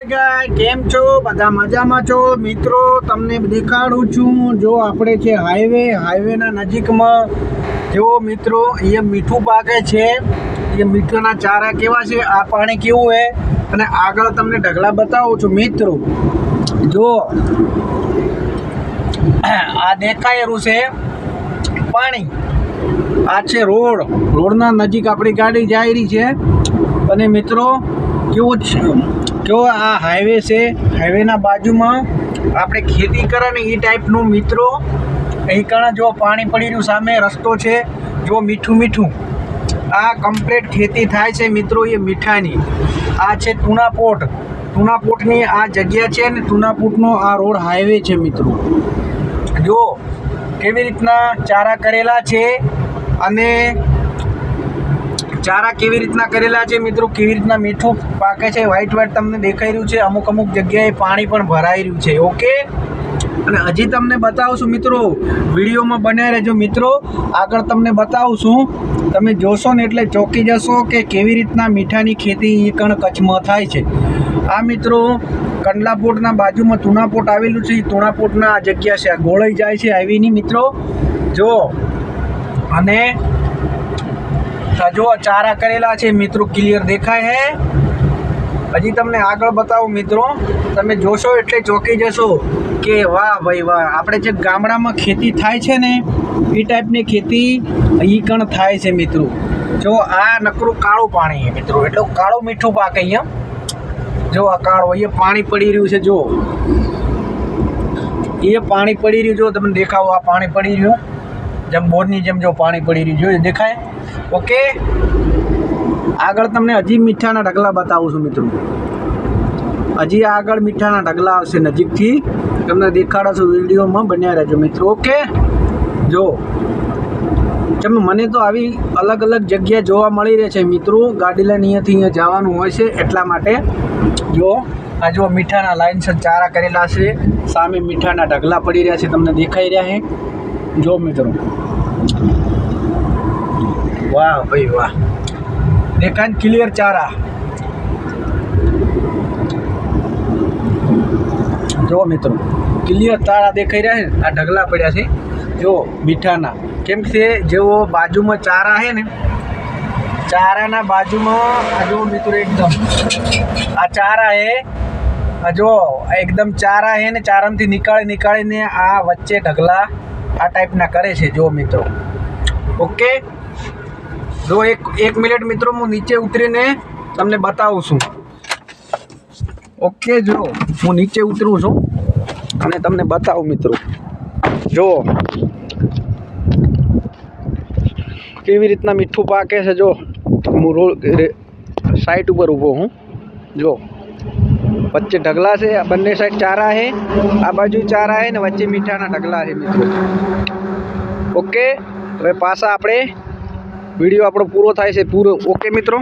કેમ છો? બધા મજામાં છો? મિત્રો, તમને દેખાડું છું. જો આપણે છે હાઈવે હાઈવેના નજીકમાં જો મિત્રો એ મીઠું પાકે છે. એ મીઠાના ચારા કેવા છે? આ પાણી કેવું છે? અને આગળ તમને ઢગલા બતાવું છું. મિત્રો, જો આ દેખાયેલું છે પાણી. આ છે રોડ. રોડના નજીક આપણી ગાડી જાય રહી છે. અને મિત્રો, કેવું જો આ હાઈવે છે હાઈવેના બાજુમાં આપણે ખેતી કરે ને એ ટાઈપનું મિત્રો, અહીં કણા જો પાણી પડી રહ્યું સામે રસ્તો છે, જો મીઠું મીઠું. આ કમ્પ્લેટ ખેતી થાય છે મિત્રો એ મીઠાની. આ છે તુણાપોટ તુણાપોટની આ જગ્યા છે ને તુણાપોટનો આ રોડ હાઈવે છે મિત્રો. જો કેવી રીતના ચારા કરેલા છે અને ચારા કેવી રીતના કરેલા છે? મિત્રો, કેવી રીતના મીઠું પાકે છે? વ્હાઈટ વ્હાઈટ તમને દેખાઈ રહ્યું છે. અમુક અમુક જગ્યાએ પાણી પણ ભરાઈ રહ્યું છે. ઓકે અને હજી તમને બતાવશું મિત્રો, વિડીયોમાં બન્યા રહેજો મિત્રો. આગળ તમને બતાવશું. તમે જોશો ને એટલે ચોંકી જશો કે કેવી રીતના મીઠાની ખેતી એ કણ કચ્છમાં થાય છે. આ મિત્રો, કંડલાપોટના બાજુમાં તુણાપોટ આવેલું છે. એ તુણાપોટના આ જગ્યા છે. આ ગોળાઈ જાય છે આવીની મિત્રો. જો, અને આ જો ચારા કરેલા છે. મિત્રો ક્લિયર દેખાય હે હજી તમને આગળ બતાવું, મિત્રો. તમે જોશો એટલે ચોંકી જશો કે વાહ ભાઈ વાહ, આપણે જે ગામડામાં ખેતી થાય છે ને, એ ટાઈપની ખેતી અહીં કણ થાય છે, મિત્રો. જો આ નકરું કાળું પાણી મિત્રો. એટલું કાળું મીઠું પાક અહીંયા જો આ કાળું, અહીંયા પાણી પડી રહ્યું છે જો એ પાણી પડી રહ્યું જો તમને દેખાવો, આ પાણી પડી રહ્યું. જેમ બોરની જેમ જો પાણી પડી રહ્યું જો દેખાય? ઓકે? આગળ તમને હજી મીઠાના ઢગલા બતાવું છું મિત્રો. હજી આગળ મીઠાના ઢગલા આવશે નજીકથી. તમને દેખાડો છું વિડીયોમાં, બન્યા રહેજો મિત્રો, ઓકે? જો તમે મને તો આવી અલગ અલગ જગ્યા જોવા મળી રહે છે મિત્રો. ગાડી લઈને અહીંયાથી અહીંયા જવાનું હોય છે એટલા માટે. જો, આ જો મીઠાના લાઇનસર ચારા કરેલા છે. સામે મીઠાના ઢગલા પડી રહ્યા છે, તમને દેખાઈ રહ્યા છે. જો મિત્રો વાહ ભાઈ વાહ. દેખાય ક્લિયર ચારા. જો મિત્રો ક્લિયર તારા દેખાઈ રહ્યા છે આ ઢગલા પડ્યા છે. જો મીઠાના. કેમ કે જેવો બાજુમાં ચારા છે ને, ચારાના બાજુમાં, આ જો મિત્રો એકદમ, આ ચારા એ જો એકદમ ચારા છે ને, ચારામાંથી નીકાળી નીકાળીને આ વચ્ચે ઢગલા આ ટાઈપના કરે છે, જો મિત્રો. ઓકે જો એક એક મિનિટ મિત્રો હું નીચે ઉતરીને તમને બતાવું છું. ઓકે, જો, હું નીચે ઉતરું છું અને તમને બતાવું મિત્રો. જો, કેવી રીતના મીઠું પાકે છે, જો, હું રોડ સાઈડ ઉપર ઊભો હું. જો, વચ્ચે ઢગલા છે બંને સાઈડ ચારા છે, આ બાજુ ચારા છે ને વચ્ચે મીઠાના ઢગલા છે મિત્રો. ઓકે, હવે પાછા આપણે વીડિયો આપણો પૂરો થાય છે. પૂરો ઓકે મિત્રો.